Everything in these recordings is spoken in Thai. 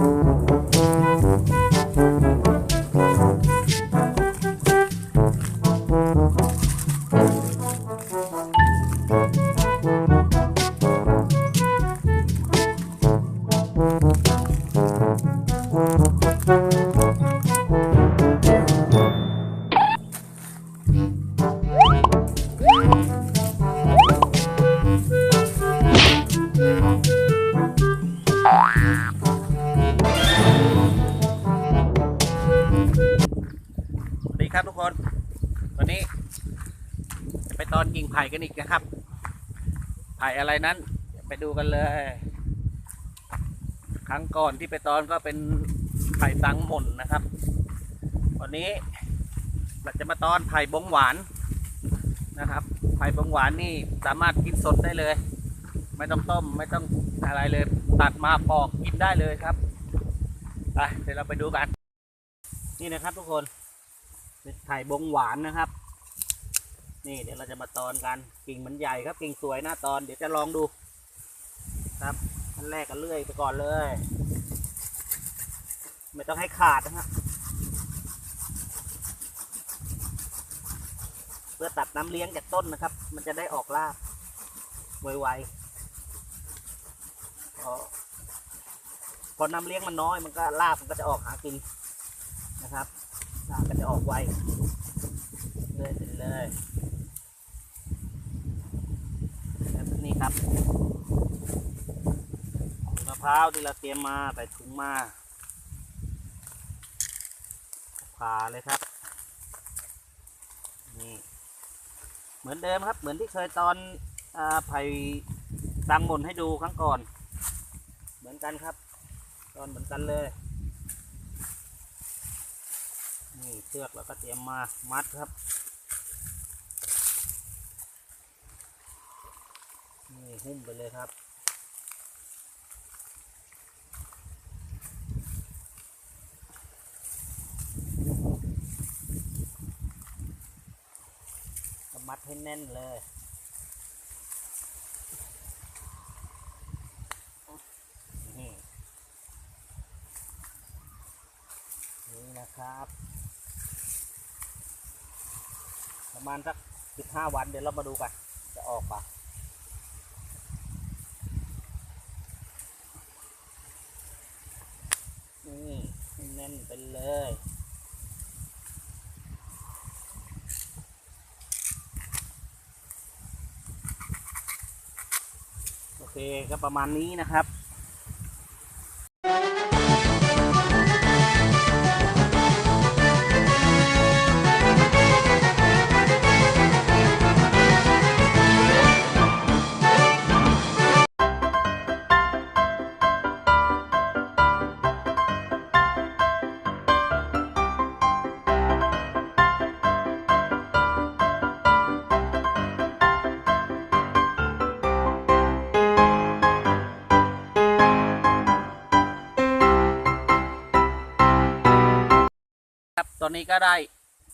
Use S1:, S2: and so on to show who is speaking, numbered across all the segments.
S1: Thank you. ครับทุกคนวันนี้ จะไปตอนกิ่งไผ่กันอีกนะครับ ไผ่อะไรนั้นไปดูกันเลย ครั้งก่อนที่ไปตอนก็เป็นไผ่สังหม่นนะครับ วันนี้เราจะมาตอนไผ่บงหวานนะครับ ไผ่บงหวานนี่สามารถกินสดได้เลย ไม่ต้องต้มไม่ต้องอะไรเลย ตัดมาปอกกินได้เลยครับไปเดี๋ยวเราไปดูกัน นี่นะครับทุกคน เป็นไผ่บงหวานนะครับ นี่เดี๋ยวเราจะมาตอนกันกิ่งมันใหญ่ครับกิ่งสวยหน้าตอนเดี๋ยวจะลองดูครับขั้นแรกก็เลื่อยไปก่อนเลย ไม่ต้องให้ขาดนะฮะเพื่อตัดน้ำเลี้ยงจากต้นนะครับ มันจะได้ออกรากไวๆพอพอน้ำเลี้ยงมันน้อยมันก็รากมันก็จะออกหากินนะครับ จะออกไวเลยไปเลยแบบนี้ครับมะพร้าวที่เราเตรียมมาใส่ถุงมาผ่าเลยครับนี่เหมือนเดิมครับ เหมือนที่เคยตอนอไผ่ตังหมนให้ดูครั้งก่อน เหมือนกันครับ ตอนเหมือนกันเลย นี่เชือกเราก็เตรียมมามัดครับ นี่หุ้มไปเลยครับมัดให้แน่นเลยนี่นี่นะครับ ประมาณสักสิบห้าวันเดี๋ยวเรามาดูกัน จะออกปะนี่แน่นไปเลยโอเคก็ประมาณนี้นะครับ ครับตอนนี้ก็ได้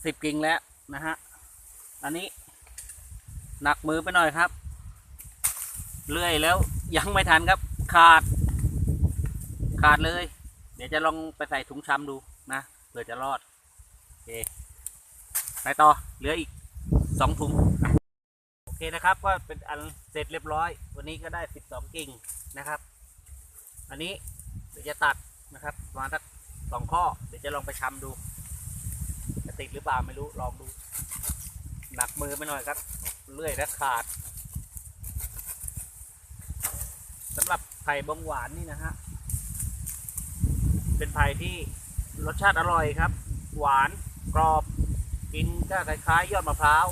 S1: สิบกิ่งแล้วนะฮะอันนี้ หนักมือไปหน่อยครับ เลื่อยแล้วยังไม่ทันครับ ขาด ขาดเลย เดี๋ยวจะลองไปใส่ถุงชำดูนะเผื่อจะรอดโอเคไปต่อเหลืออีกสองถุงโอเคนะครับ ก็เป็นอันเสร็จเรียบร้อย วันนี้ก็ได้สิบสองกิ่งนะครับ อันนี้เดี๋ยวจะตัดนะครับประมาณสักสองข้อ เดี๋ยวจะลองไปชำดู ติดหรือเปล่าไม่รู้ลองดู หนักมือไปหน่อยครับ เลื่อยและขาดสำหรับไผ่บงหวานนี่นะฮะเป็นไผ่ที่รสชาติอร่อยครับ หวานกรอบกินก็คล้ายๆยอดมะพร้าว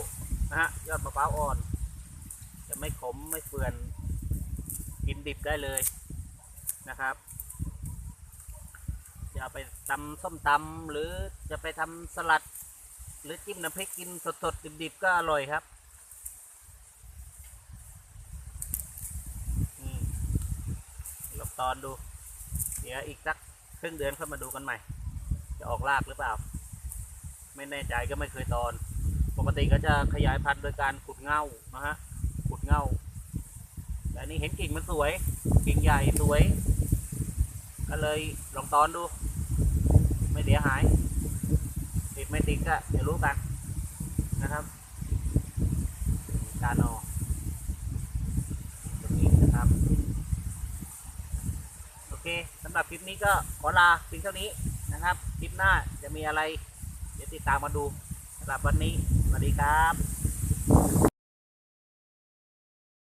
S1: นะฮะยอดมะพร้าวอ่อน จะไม่ขมไม่เฟื่อนกินดิบได้เลยนะครับ จะเอาไปตำส้มตำหรือจะไปทำสลัด หรือจิ้มน้ำพริกกินสดๆดิบๆก็อร่อยครับอืมลองตอนดู เดี๋ยวอีกสักครึ่งเดือนเข้ามาดูกันใหม่ จะออกรากหรือเปล่า ไม่แน่ใจก็ไม่เคยตอน ปกติก็จะขยายพันธุ์โดยการขุดเง่านะฮะขุดเง่าแต่นนี้เห็นกิ่งมันสวย กิ่งใหญ่สวย ก็เลยลองตอนดู ไม่เสียหาย ติดไม่ติดก็เดี๋ยวรู้กันนะครับการออกตรงนี้นะครับ โอเคสำหรับคลิปนี้ก็ขอลาเพียงเท่านี้นะครับคลิปหน้าจะมีอะไร เดี๋ยวติดตามมาดูสำหรับวันนี้สวัสดีครับ